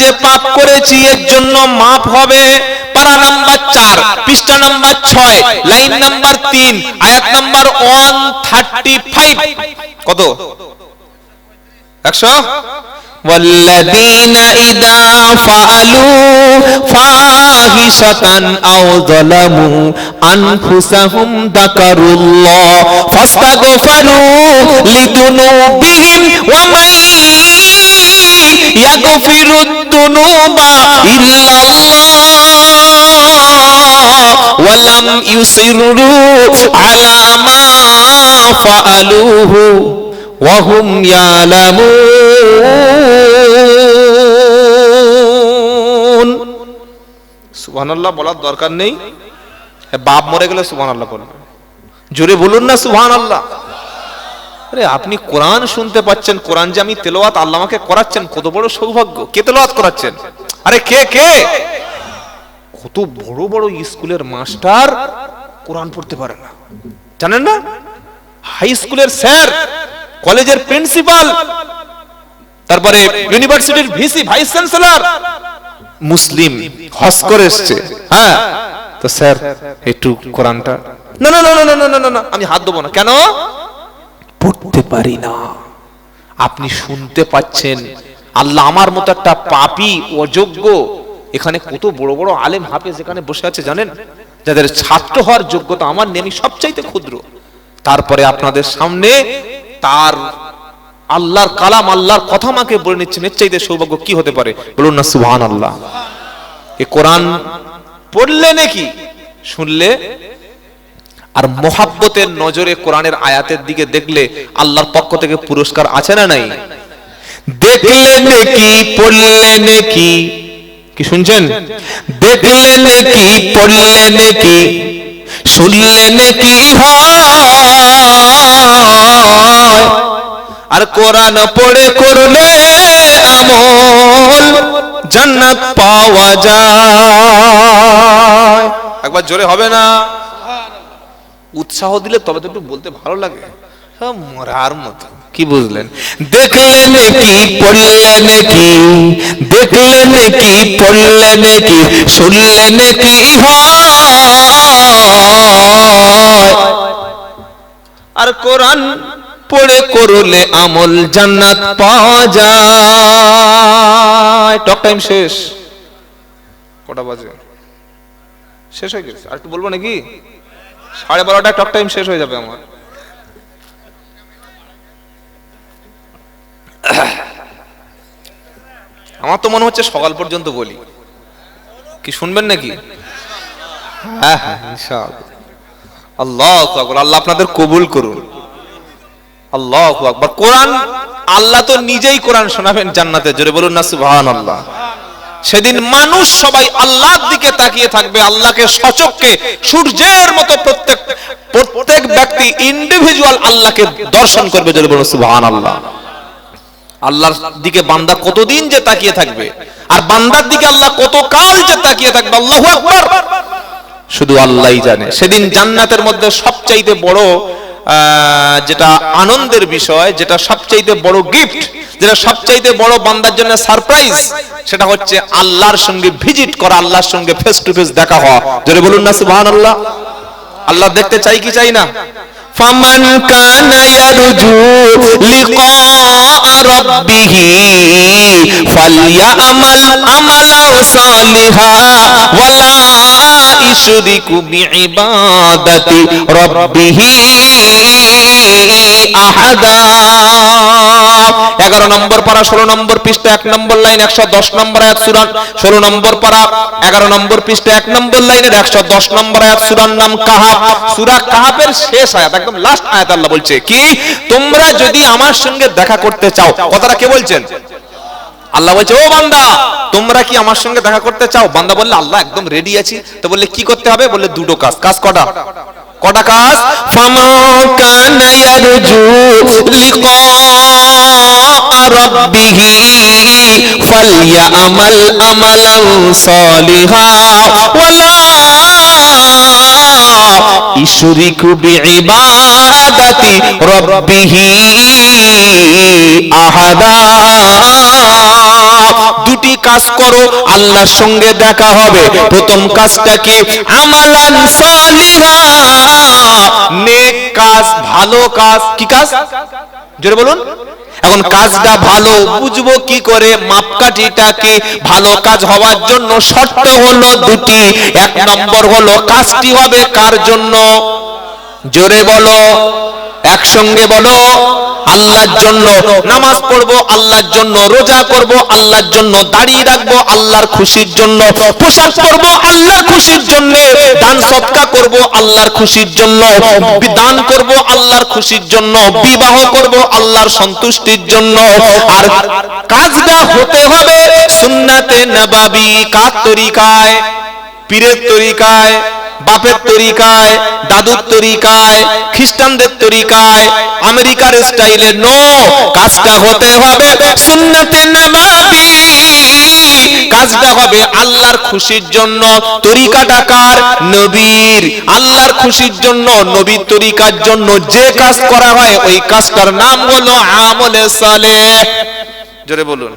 যে পাপ করেছি এর জন্য মাপ হবে পারা নাম্বার চার পৃষ্ঠা নাম্বার ছয় লাইন নাম্বার তিন আয়াত নাম্বার ওয়ান থার্টি ফাইভ কত একশো والذين إذا فعلوا فاحشة أو ظلموا أنفسهم ذكروا الله فاستغفروا لذنوبهم ومن يغفر الذنوب إلا الله ولم يصروا على ما فعلوه وهم يعلمون সুবহানাল্লাহ বলার দরকার নেই হ্যাঁ, বাপ মরে গেলে সুবহানাল্লাহ বলবে জোরে বলুন না সুবহানাল্লাহ আরে, আপনি কোরআন শুনতে পাচ্ছেন, কোরআন যে আমি তেলোয়াত আল্লামাকে করাচ্ছেন, কত বড় সৌভাগ্য। কে তেলোয়াত করাচ্ছেন? আরে, কে কে? কত বড় বড় স্কুলের মাস্টার কোরআন পড়তে পারে না। জানেন না? হাই স্কুলের স্যার, কলেজের প্রিন্সিপাল, তারপরে ইউনিভার্সিটির ভিসি, ভাইস চ্যান্সেলর, মুসলিম, হস করে এসছে। হ্যাঁ? তো স্যার, একটু কোরআনটা না না না না না না না আমি হাত দেবো না। কেন? পড়তে পারি না। আপনি শুনতে পাচ্ছেন, আল্লাহ আমার মতো একটা পাপি, অযোগ্য, এখানে কত বড় বড় আলেম হাফেজ এখানে বসে আছে জানেন? যাদের ছাত্র হওয়ার যোগ্যতা আমার নেই সবচাইতে ক্ষুদ্র। তারপরে আপনাদের সামনে তার আল্লাহর কালাম, আল্লাহর কথা আমাকে বলে নিচ্ছেন এর চাইতে সৌভাগ্য কি হতে পারে? বলুন না সুবহান আল্লাহ এ কোরআন পড়লে নাকি, শুনলে আর মোহাব্বতের নজরে কোরআনের আয়াতের দিকে দেখলে আল্লাহর পক্ষ থেকে পুরস্কার আছে না নাই? দেখলে নেকি, পড়লে নেকি। কি শুনছেন? দেখলে নেকি, পড়লে নেকি, শুনলে নেকি আর কোরআন পড়ে করলে আমল জান্নাত পাওয়া যায়। একবার জোরে হবে না? উৎসাহ দিলে তবে তো একটু বলতে ভালো লাগে। হ্যাঁ, মরার মতো। কি বুঝলেন? দেখলে নেকি পড়লে নেকি দেখলে নেকি পড়লে নেকি শুনলে নেকি হয়। আর কোরআন পড়ে করলে আমল জান্নাত পাওয়া যায়। টক টাইম শেষ। কটা বাজে? শেষ হয়ে গেছে। আর একটু বলব নাকি? সাড়ে বারোটা টক টাইম শেষ হয়ে যাবে আমার। আমার তো মনে হচ্ছে সকাল পর্যন্ত বলি। কি শুনবেন নাকি? হ্যাঁ হ্যাঁ আল্লাহ আকবার, আল্লাহ আপনাদের কবুল করুন। আল্লাহ আকবার। কোরআন, আল্লাহ তো নিজেই কোরআন শোনাবেন জান্নাতে। জোরে বলুন না, সুবহানাল্লাহ। সেদিন মানুষ সবাই আল্লাহর দিকে তাকিয়ে থাকবে, আল্লাহকে সচককে সূর্যের মতো প্রত্যেক প্রত্যেক ব্যক্তি ইন্ডিভিজুয়াল আল্লাহকে দর্শন করবে জোরে বলুন, সুবহানাল্লাহ। আল্লাহর দিকে বান্দা কতদিন যে তাকিয়ে থাকবে, আর বান্দার দিকে আল্লাহ কত কাল যে তাকিয়ে থাকবে, আল্লাহু আকবার। শুধু আল্লাহই জানে। সেদিন জান্নাতের মধ্যে সবচাইতে বড় যেটা আনন্দের বিষয়, যেটা সবচাইতে বড় গিফট যেটা সবচাইতে বড় বান্দার জন্য সারপ্রাইজ সেটা হচ্ছে আল্লাহর সঙ্গে ভিজিট করা, আল্লাহর সঙ্গে ফেস টু ফেস দেখা হওয়া। যদি বলুন না, সুবহানাল্লাহ। আল্লাহ দেখতে চাই কি চাই না? فمن كان يرجو لقاء ربه فليعمل عملا صالحا ولا يشرك بعبادة ربه أحدا. এগারো নম্বর পারা ষোলো নম্বর পৃষ্ঠা এক নম্বর লাইন, একশো দশ নম্বর আয়াত সুরান ষোলো নম্বর পারা এগারো নম্বর পৃষ্ঠা এক নম্বর লাইনের একশো দশ নম্বর আয়াত সুরার নাম কাহাব। সুরা কাহাবের শেষ আয়াত, একদম লাস্ট আয়াত আল্লাহ বলছে, কি? তোমরা যদি আমার সঙ্গে দেখা করতে চাও, কথাটা কে বলছেন? আল্লাহ বলছে, ও বান্দা, তোমরা কি আমার সঙ্গে দেখা করতে চাও? বান্দা বললে, আল্লাহ একদম রেডি আছি। তো বললে, কি করতে হবে? বললে, দুটো কাজ কাজ কটা? কটা কাজ فمن كان يرجو لقاء ربه فليعمل عملا صالحا ولا يشرك بعبادة ربه أحدا দুটি কাজ করো, আল্লাহর সঙ্গে দেখা হবে। প্রথম কাজটা কি? আমালান নেক কাজ, ভালো কাজ। কি কাজ? জোরে বলুন। এখন কাজটা ভালো, বুঝব কি করে? ভালো কাজ হওয়ার জন্য শর্ত হলো দুটি। এক নম্বর হলো কাজটি হবে কার জন্য? জোরে বলো। একসঙ্গে বলো। আল্লাহর জন্য নামাজ পড়ব, আল্লাহর জন্য রোজা করব, আল্লাহর জন্য দাড়ি রাখব, আল্লাহর খুশির জন্য পোশাক পরবো, আল্লাহর খুশির জন্য দান সৎকা করব, আল্লাহর খুশির জন্য দান করব, আল্লাহর খুশির জন্য বিবাহ করব, আল্লাহর সন্তুষ্টির জন্য। আর কাজটা হতে হবে সুন্নাতে নবাবি কার তরিকায়? পীরের তরিকায়? বাপের তরিকায়, দাদুর তরিকায়, খ্রিস্টানদের তরিকায়, আমেরিকার স্টাইলে নো, কাজটা হতে হবে সুন্নতে নবাবি কাজটা হবে আল্লাহর খুশির জন্য। তরিকাটা কার? নবীর। আল্লাহর খুশির জন্য, নবীর তরিকার জন্য যে কাজ করা হয়, ওই কাজটার নাম হলো আমলে সালে। জোরে বলুন।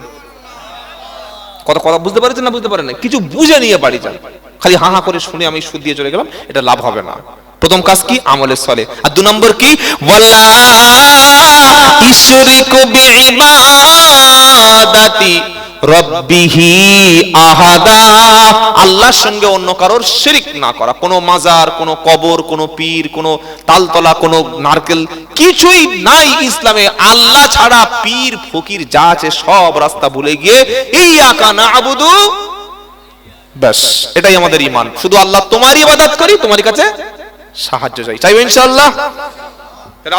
কথা কথা বুঝতে পারছেন না বুঝতে পারেন না? কিছু বুঝে নিয়ে বাড়ি যান। খালি হা হা করে শুনে আমি সুদ দিয়ে চলে গেলাম, এটা লাভ হবে না। প্রথম কাজ কি? আমলের সলে। আর দু নম্বর কি? রব্বিহি আহাদা। আল্লাহর সঙ্গে অন্য কারোর শিরিক না করা। কোনো মাজার, কোনো কবর, কোনো পীর, কোনো তালতলা, কোনো নারকেল, কিছুই নাই ইসলামে। আল্লাহ ছাড়া পীর, ফকির যা আছে সব রাস্তা ভুলে গিয়ে এই আকা না আবুদু ব্যাস, এটাই আমাদের ইমান শুধু আল্লাহ তোমারই ইবাদত করি তোমার কাছে সাহায্য চাই। চাইবে ইনশাআল্লাহ?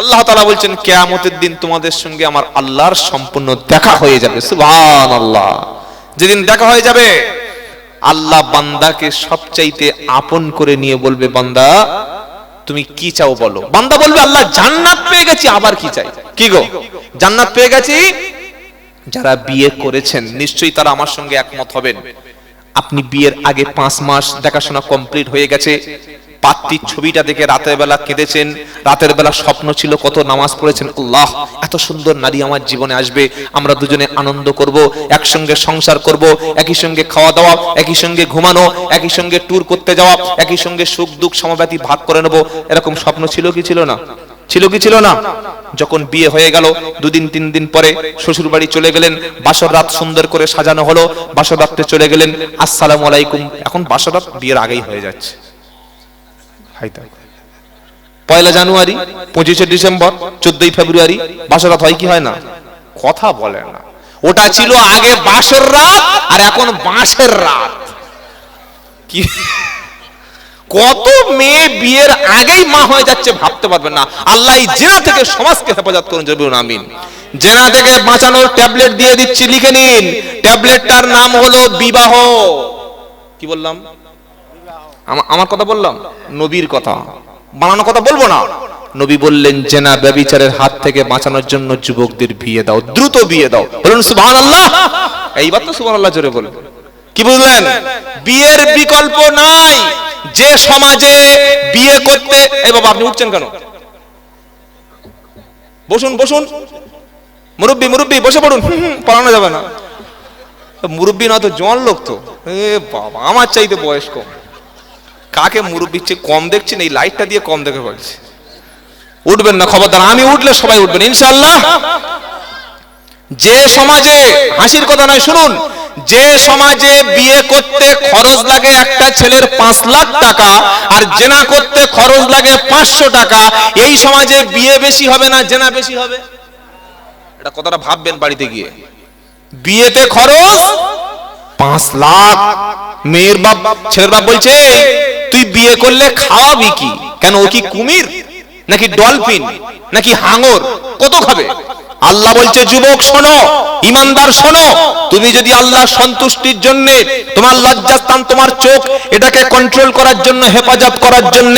আল্লাহ তাআলা বলছেন, কিয়ামতের দিন তোমাদের সঙ্গে আমার আল্লাহর সম্পূর্ণ দেখা হয়ে যাবে। সুবহানাল্লাহ। যেদিন দেখা হয়ে যাবে, আল্লাহ বান্দাকে সবচাইতে আপন করে নিয়ে বলবে, বান্দা, তুমি কি চাও বলো? বান্দা বলবে, আল্লাহ জান্নাত পেয়ে গেছি, আবার কি চাই? কি গো? জান্নাত পেয়ে গেছি? যারা বিয়ে করেছেন, নিশ্চয়ই তারা আমার সঙ্গে একমত হবেন। আপনি বিয়ের আগে পাঁচ মাস দেখাশোনা কমপ্লিট হয়ে গেছে। পাত্রীর ছবিটা দেখে রাতের বেলা কেঁদেছেন। রাতের বেলা স্বপ্ন ছিল কত নামাজ পড়েছেন। আল্লাহ, এত সুন্দর নারী আমার জীবনে আসবে। আমরা দুজনে আনন্দ করব, একসঙ্গে সংসার করব, একই সঙ্গে খাওয়া দাওয়া, একই সঙ্গে ঘুমানো, একই সঙ্গে ট্যুর করতে যাওয়া, একই সঙ্গে সুখ দুঃখ সমব্যাতি ভাগ করে নেব। এরকম স্বপ্ন ছিল কি ছিল না? ছিল কি ছিল না? যখন বিয়ে হয়ে গেল, দুদিন, তিন দিন পরে শ্বশুর বাড়ি চলে গেলেন, বাসর রাত সুন্দর করে সাজানো হলো, বাসর রাত্রে চলে গেলেন, আসসালামু আলাইকুম, এখন বাসর রাত বিয়ের আগেই হয়ে যাচ্ছে। পয়লা জানুয়ারি, পঁচিশে ডিসেম্বর, চোদ্দই ফেব্রুয়ারি, বাসর রাত হয় কি হয় না? কথা বলে না। ওটা ছিল আগে বাসর রাত, আর এখন বাঁশের রাত। কি? কত মেয়ে বিয়ের আগেই মা হয়ে যাচ্ছে ভাবতে পারবেন না। আল্লাহ জেনা থেকে সমাজকে হেফাজত করুন জরুর আমিন। জেনা থেকে বাঁচানোর ট্যাবলেট দিয়ে দিচ্ছি, লিখে নিন। ট্যাবলেটটার নাম হলো বিবাহ। কি বললাম? আমার কথা বললাম? নবীর কথা। বানানো কথা বলব না। নবী বললেন, জেনা ব্যবিচারের হাত থেকে বাঁচানোর জন্য যুবকদের বিয়ে দাও, দ্রুত বিয়ে দাও। বলুন, সুবহানাল্লাহ। এইবার তো সুবহানাল্লাহ জোরে বলুন। কি বুঝলেন? বিয়ের বিকল্প নাই। যে সমাজে বিয়ে করতে এই বাবা, আপনি উঠছেন কেন? বসুন বসুন। মুরব্বি মুরব্বি, বসে পড়ুন। পড়ানো যাবে না। মুরব্বি না তো জোয়ান লোক তো। এ বাবা, আমার চাইতে বয়স কম কাকে মুরব্বির চেয়ে কম দেখছেন? এই লাইটটা দিয়ে কম দেখে বলছে। উঠবেন না, খবরদার। আমি উঠলে সবাই উঠবেন ইনশাল্লাহ যে সমাজে হাসির কথা নয়, শুনুন। যে সমাজে বিয়ে করতে খরচ লাগে একটা ছেলের পাঁচ লাখ টাকা আর জেনা করতে খরচ লাগে পাঁচশো টাকা, এই সমাজে বিয়ে বেশি হবে না জেনা বেশি হবে? এটা কথাটা ভাববেন বাড়িতে গিয়ে? বিয়েতে খরচ পাঁচ লাখ। মেয়ের বাপ, ছেলের বাপ বলছে, তুই বিয়ে করলে খাওয়াবি কি? কেন, ও কি কুমির? নাকি ডলফিন? নাকি হাঙর? কত খাবে? আল্লাহ বলছে, যুবক, শোনো, ইমানদার শোনো, তুমি যদি আল্লাহ সন্তুষ্টির জন্য, তোমার লজ্জাস্থান, তোমার চোখ, এটাকে কন্ট্রোল করার জন্য, হেফাজত করার জন্য,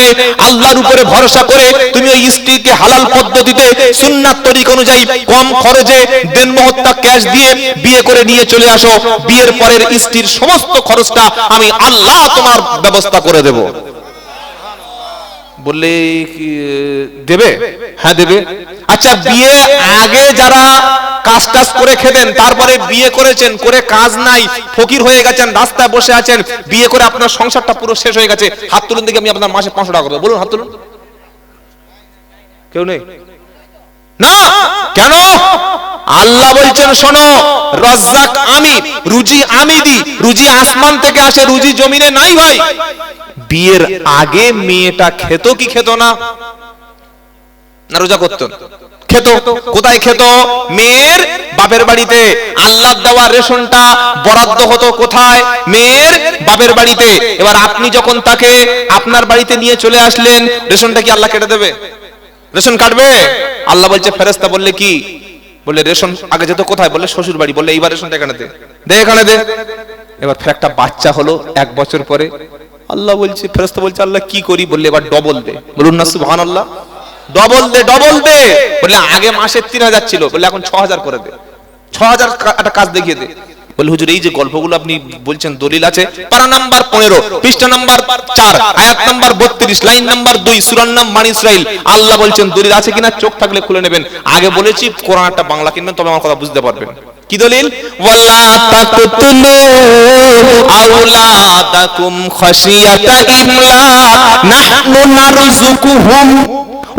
আল্লাহর উপরে ভরসা করে তুমি ওই স্ত্রীকে হালাল পদ্ধতিতে, সুন্নাত তরিক অনুযায়ী কম খরচে দেনমহত্তা ক্যাশ দিয়ে বিয়ে করে নিয়ে চলে আসো। বিয়ের পরের স্ত্রীর সমস্ত খরচটা আমি আল্লাহ তোমার ব্যবস্থা করে দেব। বললে দেবে? হ্যাঁ দেবে। আচ্ছা বিয়ে আগে যারা কাজ টাজ করে খেতেন, তারপরে বিয়ে করেছেন, করে কাজ নাই, ফকির হয়ে গেছেন, রাস্তায় বসে আছেন, বিয়ে করে আপনার সংসারটা পুরো শেষ হয়ে গেছে, হাত তুলুন দিকে আমি আপনার মাসে পাঁচশো টাকা করব। বলুন, হাত তুলুন। কেউ নেই? না! কেন? আল্লাহ বলছেন, শোনো, রজ্জাক আমি, রুজি আমি দি রুজি আসমান থেকে আসে, রুজি জমিনে নাই ভাই। বিয়ের আগে মেয়েটা খেত কি খেত না? রোজা করতো। খেত। কোথায় খেত? মেয়ের বাপের বাড়িতে। আল্লাহ দেওয়া রেশনটা বরাদ্দ হতো কোথায়? মেয়ের বাপের বাড়িতে। এবার আপনি যখন তাকে আপনার বাড়িতে নিয়ে চলে আসলেন, রেশনটা কি আল্লাহ কেটে দেবে? রেশন কাটবে? আল্লাহ বলছে ফেরেস্তা বললে কি? বলে রেশন আগে যেত কোথায়? বলে শ্বশুর বাড়ি। বললে, এইবার রেশনটা এখানে দে এখানে দে। এবার ফের একটা বাচ্চা হলো এক বছর পরে। আল্লাহ বলছে ফেরস্ত বলছে, আল্লাহ কি করি? বললে, এবার ডবল দে। বলুন না সুহান আল্লাহ ডবল দে ডবল দে। বললে, আগে মাসে তিন হাজার ছিল। বললে, এখন ছ হাজার করে দে। ছ হাজার একটা কাজ দেখিয়ে দে। বলে, হুজুর, এই যে গল্পগুলো আপনি বলছেন, দলিল আছে। পারা নাম্বার পনেরো, পৃষ্ঠা নাম্বার চার, আয়াত নাম্বার বত্রিশ, লাইন নাম্বার দুই, সুরান নাম মান ইসরাইল। আল্লাহ বলছেন, দলিল আছে কিনা? চোখ থাকলে খুলে নেবেন। আগে বলেছি কোরআন একটা বাংলা কিনবেন, তবে আমার কথা বুঝতে পারবেন। কি দলিল? ওয়ালা তাকতুলু আওলাদাকুম খাশিয়াতা ইমলাক নাহনু নারযুকুহুম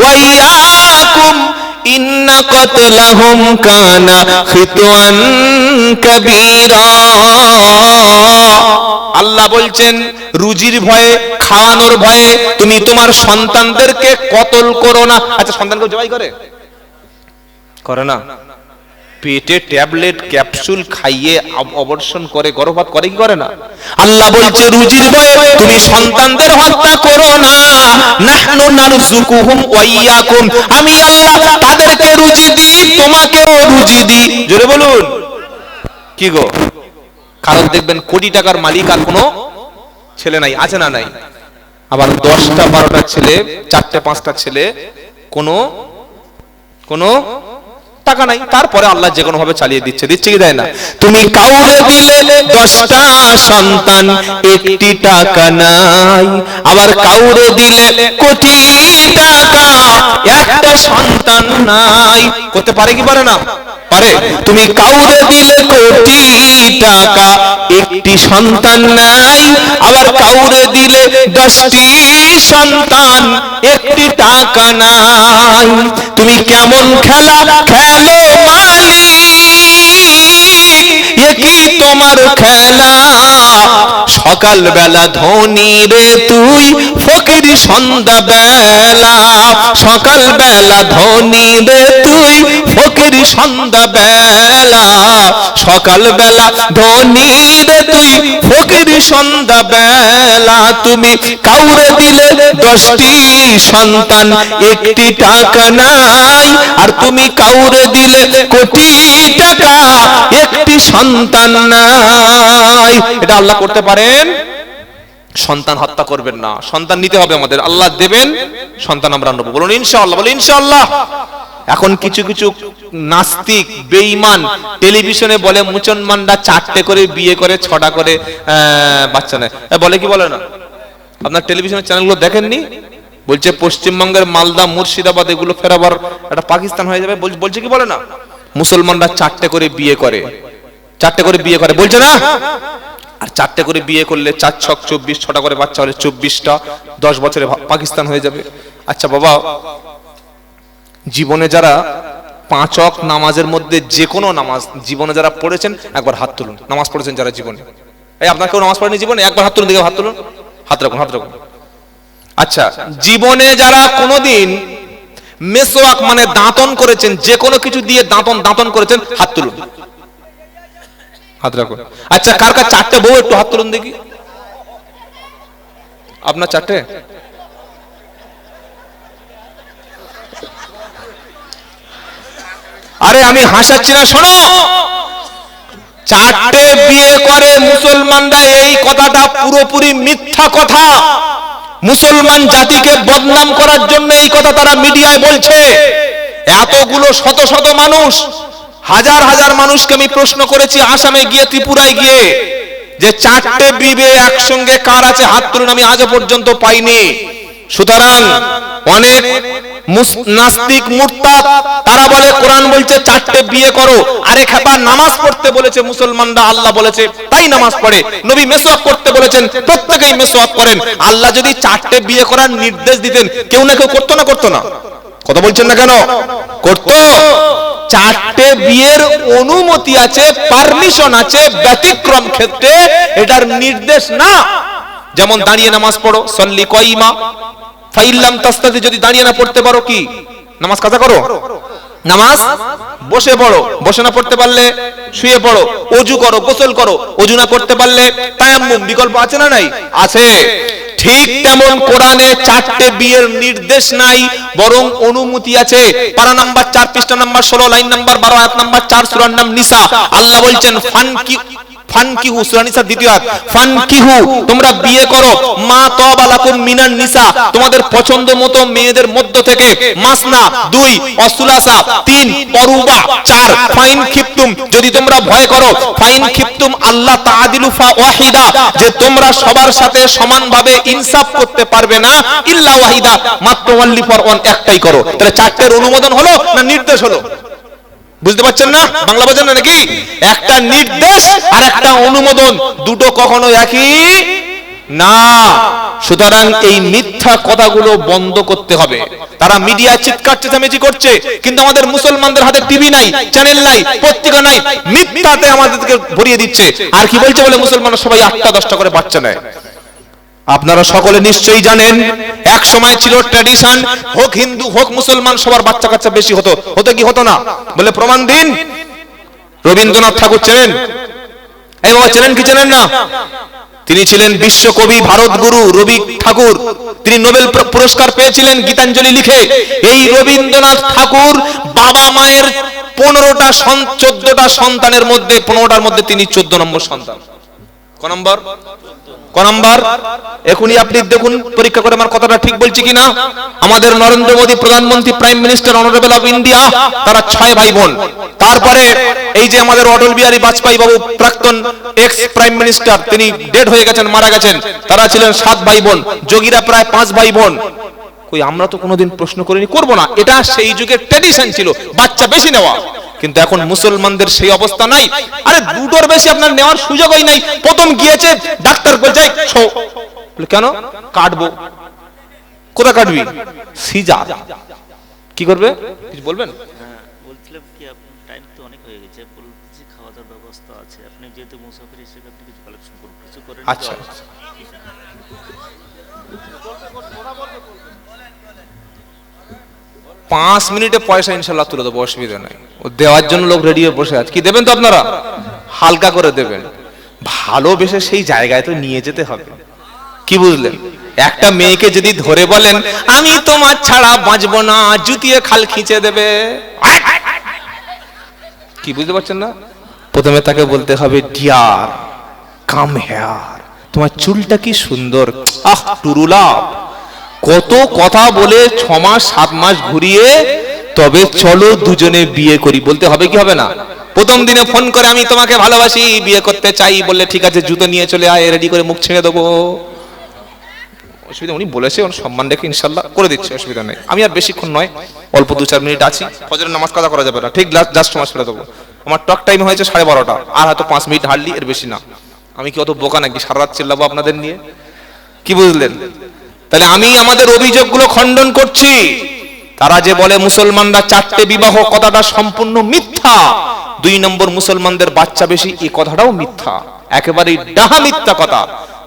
ওয়া ইয়াকুম ইন্ন কতলাহুম কানা খিতওয়ান কাবীরা। আল্লাহ বলছেন, রুজির ভয়ে, খাওয়ানোর ভয়ে তুমি তোমার সন্তানদেরকে কতল করো না। আচ্ছা সন্তানকে জবাই করে? করে না। পেটে ট্যাবলেট, ক্যাপসুল খাইয়ে অবর্ষণ করে, গর্ভপাত করে, কি করে না? আল্লাহ বলছে, রুজির ভয়ে তুমি সন্তানদের হত্যা করো না। নাহনু নারযুকুহুম ওয়া ইয়াকুম। আমি আল্লাহ তাদেরকে রুজি দিই, তোমাকেও রুজি দিই। জোরে বলুন। কি গো? কারণ দেখবেন কোটি টাকার মালিক আর কোনো ছেলে নাই, আছে না নাই? আবার দশটা বারোটা ছেলে, চারটে পাঁচটা ছেলে, কোনো কোনো টাকা নাই, তারপরে আল্লাহ যে কোনো ভাবে চালিয়ে দিচ্ছে দিচ্ছে কি দেয় না? তুমি কাউরে দিলে দশটা সন্তান, একটি টাকা নাই। আবার কাউরে দিলে কোটি টাকা, একটা সন্তান নাই। করতে পারে কি পারে না? পারে। তুমি কাউরে দিলে কোটি টাকা, একটি সন্তান নাই। আবার কাউরে দিলে দশটি সন্তান একটি টাকা নাই। তুমি কেমন খেলা খেলো মালিক? এ কি তোমার খেলা। সকাল বেলা ধনী রে তুই, ফকির সন্ধ্যা বেলা সকাল বেলা ধনী রে তুই, ফকির সন্ধ্যা বেলা সকাল বেলা ধনী রে তুই, ফকির সন্ধ্যা বেলা তুমি কাউরে দিলে দশটি সন্তান, একটি টাকা নাই। আর তুমি কাউরে দিলে কোটি টাকা, একটি সন্তান নাই। এটা আল্লাহ করতে পারেন? সন্তান হত্যা করবেন না। সন্তান নিতে হবে আমাদের। আল্লাহ দেবেন, সন্তান আমরা নেব। বলুন, ইনশাআল্লাহ বলুন, ইনশাআল্লাহ। এখন কিছু কিছু নাস্তিক, বেঈমান, টেলিভিশনে বলে মুসলমানরা চারটে করে বিয়ে করে, ছটা করে বাচ্চা নেয়। বলে কি বলে না? আপনার টেলিভিশনের চ্যানেলগুলো দেখেননি? বলছে, পশ্চিমবঙ্গের মালদা, মুর্শিদাবাদ, এগুলো ফেরাবার, একটা পাকিস্তান হয়ে যাবে। বলছে কি বলে না? মুসলমানরা চারটে করে বিয়ে করে। চারটে করে বিয়ে করে, বলছে না? আর চারটে করে বিয়ে করলে চার ছক চব্বিশ, ছটা করে বাচ্চা হলে চব্বিশটা, দশ বছরে পাকিস্তান হয়ে যাবে। আচ্ছা বাবা, জীবনে যারা পাঁচক নামাজের মধ্যে যে কোনো নামাজ, জীবনে যারা পড়েছেন, একবার হাত তুলুন। নামাজ পড়েছেন যারা জীবনে। এই, আপনার কেউ নামাজ পড়েনি জীবনে? একবার হাত তুলুন দিকে হাত তুলুন। হাত রাখুন হাত রাখুন। আচ্ছা জীবনে যারা কোনোদিন মেসোয়াক মানে দাঁতন করেছেন, যে কোনো কিছু দিয়ে দাঁতন দাঁতন করেছেন, হাত তুলুন। হাত রাখুন আচ্ছা কার কার চারটে বউ একটু হাত তুলুন দেখি। আপনার চারটে? আরে, আমি হাসাচ্ছি না, শোনো। চারটে বিয়ে করে মুসলমানরা, এই কথাটা পুরোপুরি মিথ্যা কথা। মুসলমান জাতিকে বদনাম করার জন্য এই কথা তারা মিডিয়ায় বলছে। এতগুলো শত শত মানুষ হাজার হাজার মানুষকে আমি প্রশ্ন করেছি, আসামে গিয়ে, ত্রিপুরায় গিয়ে, যে চারটে বিবে একসঙ্গে কার আছে? হাত তুলুন, আমি আজও পর্যন্ত পাইনি। সুতরাং অনেক নাস্তিক মুরতাদ, তারা বলে, কোরআন বলছে, চারটে বিয়ে করো। আরে খেপা, নামাজ পড়তে বলেছে মুসলমানরা, আল্লাহ বলেছে, তাই নামাজ পড়ে। নবী মেসওয়াক করতে বলেছেন, প্রত্যেকেই মেসওয়াক করেন। আল্লাহ যদি চারটে বিয়ে করার নির্দেশ দিতেন, কেউ না কেউ করতো না করতো না। কথা বলছেন না কেন? করতো। চারটে বিয়ের অনুমতি আছে পারমিশন আছে, ব্যতিক্রম ক্ষেত্রে এটার নির্দেশ না। যেমন দাঁড়িয়ে নামাজ পড়ো, সল্লি কইমা ফাইল্লাম তাস্তাদি, যদি দাঁড়িয়ে না পড়তে পারো কি? নামাজ কাজা করো? নামাজ বসে পড়ো। বসে না পড়তে পারলে শুয়ে পড়ো। অজু করো, গোসল করো। অজু না করতে পারলে তায়াম্মুম, বিকল্প আছে না নাই? আছে। ঠিক তেমন কোরআনে চারটে বিয়ের নির্দেশ নাই, বরং অনুমতি আছে। পারা নাম্বার চার পৃষ্ঠা নাম্বার ষোলো, লাইন নাম্বার বারো, আয়াত নাম্বার চার, সুরার নাম নিসা। আল্লাহ বলছেন, ফানকি ফানকিহু, সূরা নিসা দ্বিতীয় আয়াত। ফানকিহু, তোমরা বিয়ে করো। মা তবালাকুম মিনান নিসা। তোমাদের পছন্দ মতো মেয়েদের মধ্য থেকে মাসনা, দুই, অসুলাসা, তিন চার, ফাইন খিপতুম। যদি তোমরা ভয় করো, ফাইন খিপতুম আল্লাহ তাআদিলু ফা ওয়াহিদা। যে তোমরা সবার সাথে সমানভাবে ইনসাফ করতে পারবে না, ইল্লা ওয়াহিদা। মাত্র ওয়ানলি ফর ওয়ান একটাই করো। তাহলে চারটের অনুমোদন হলো না নির্দেশ হলো? বুঝতে পারছেন না? বাংলা বোঝেন না নাকি? একটা নির্দেশ আর একটা অনুমোদন দুটো কখনো একই? না। সুতরাং এই মিথ্যা কথাগুলো বন্ধ করতে হবে। তারা মিডিয়া চিৎকার চেঁচামেচি করছে কিন্তু আমাদের মুসলমানদের হাতে টিভি নাই চ্যানেল নাই পত্রিকা নাই মিথ্যাতে আমাদেরকে ভরিয়ে দিচ্ছে। আর কি বলছে বলে মুসলমান সবাই আটটা দশটা করে বাচ্চা নেয়? আপনারা সকলে নিশ্চয়ই জানেন, এক সময় ছিল ট্র্যাডিশন হোক হিন্দু, হোক মুসলমান, সবার বাচ্চা কাচ্চা বেশি হতো। হতো কি হতো না? বলে প্রমাণ দিন। রবীন্দ্রনাথ ঠাকুর চেনেন? এই বাবা চেনেন কি চেনেন না? তিনি ছিলেন বিশ্বকবি রবি ঠাকুর। তিনি নোবেল পুরস্কার পেয়েছিলেন গীতাঞ্জলি লিখে। এই রবীন্দ্রনাথ ঠাকুর বাবা মায়ের পনেরোটা চোদ্দটা সন্তানের মধ্যে, পনেরোটার মধ্যে তিনি চোদ্দ নম্বর সন্তান। ক নম্বর? প্রাইম মিনিস্টার ইন্ডিয়া, তারা ছয় ভাই বোন তারপরে এই যে আমাদের অটল বিহারী বাবু, প্রাক্তন এক্স প্রাইম মিনিস্টার তিনি ডেড হয়ে গেছেন, মারা গেছেন। তারা ছিলেন সাত ভাই বোন যোগীরা প্রায় পাঁচ ভাই বোন আমরা তো কোনোদিন প্রশ্ন করিনি, করব না। এটা সেই যুগের ট্র্যাডিশন ছিল, বাচ্চা বেশি নেওয়া। কিন্তু এখন মুসলমানদের সেই অবস্থা নাই। আরে দুটোর বেশি আপনার নেওয়ার সুযোগই নাই। প্রথম গিয়েছে ডাক্তার বলছে কেন? কাটবো। কোথা কাটবি? সিজার কি করবে? কিছু বলবেন? হ্যাঁ বলছিলাম কি আপনার টাইম তো অনেক হয়ে গেছে। বলছি খাওয়া দাওয়ার ব্যবস্থা আছে। আপনি যেহেতু মুসাফির হিসেবে আপনি কিছু কালেকশন করুন কিছু করে আচ্ছা। পাঁচ মিনিটে পয়সা ইনশাল্লাহ তুলে দেবো, অসুবিধা নাই। ও দেওয়ার জন্য লোক রেডি হয়ে বসে আছে। কি দেবেন তো আপনারা? হালকা করে দেবেন। ভালোবেসে সেই জায়গায় তো নিয়ে যেতে হবে। কি বুঝলেন? একটা মেয়েকে যদি ধরে বলেন, আমি তোমার ছাড়া বাঁচবো না, জুতিয়ে খাল খিঁচে দেবে। কি বুঝতে পারছেন না? প্রথমে তাকে বলতে হবে, ডিয়ার, কাম হেয়ার, তোমার চুলটা কি সুন্দর? আহ টুরুলাভ কত কথা বলে ছ মাস সাত মাস ঘুরিয়ে, তবে চলো দুজনে বিয়ে করি। বলতে হবে কি হবে না? প্রথম দিনে ফোন করে, আমি তোমাকে ভালোবাসি, বিয়ে করতে চাই। বললে, ঠিক আছে, জুতো নিয়ে চলে আয় রেডি করে মুখ ছেড়ে দেবো। অসুবিধা, উনি বলেছে, ওর সম্মান রেখে ইনশাল্লাহ করে দিচ্ছে, অসুবিধা নেই। আমি আর বেশিক্ষণ নয়, অল্প দু চার মিনিট আছি। ফজরের নামাজ কাজা করা যাবে না। ঠিক জাস্ট সময় ছেড়ে দেবো। আমার টক টাইম হয়েছে সাড়ে বারোটা। আর হয়তো পাঁচ মিনিট হারলি এর বেশি না। আমি কি অত বোকা নাকি? সারা রাত চিল্লাবো আপনাদের নিয়ে? কি বুঝলেন? তাহলে আমি আমাদের অভিযোগগুলো খণ্ডন করছি। তারা যে বলে মুসলমানরা চারটে বিবাহ, কথাটা সম্পূর্ণ মিথ্যা। দুই নম্বর মুসলমানদের বাচ্চা বেশি এই কথাটাও মিথ্যা। একেবারেই ডাহা মিথ্যা কথা।